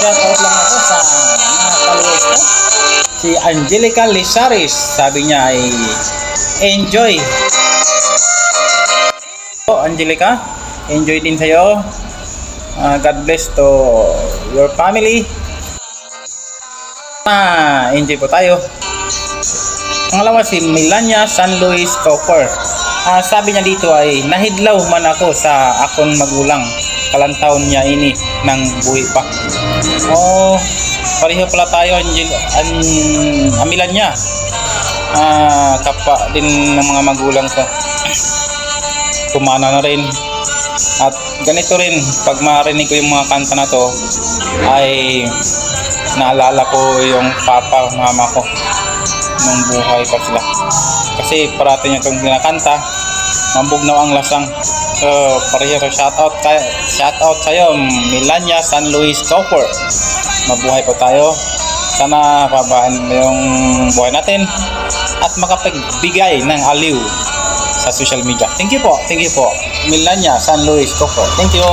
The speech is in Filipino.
Shoutout lang ako sa mga followers ko. Si Angelica Lisaris, sabi niya ay enjoy. Oh, Angelica, enjoy din sa'yo. Ah, God bless to your family. Ah, enjoy po tayo. Pangalawa si Melania San Luis Cooper. Ah, sabi niya dito ay nahidlaw man ako sa akon magulang. Kalantaon niya ini ng buhi pa. Oh, pareho pala tayo Angel an amilan niya. Ah, kapa din ng mga magulang ko. Kumana na rin. At ganito rin, pag marinig ko yung mga kanta na to, ay naalala ko yung papa, mama ko nung buhay pa sila. Kasi parati niya itong kinakanta, mambugnaw ang lasang. So, pareho shoutout, kay, shoutout sa'yo, Melania San Luis Cooper. Mabuhay po tayo. Sana babaan mo yung buhay natin at makapagbigay ng aliw sa social media. Thank you po. Thank you po. Melania San Luis Cooper. Thank you.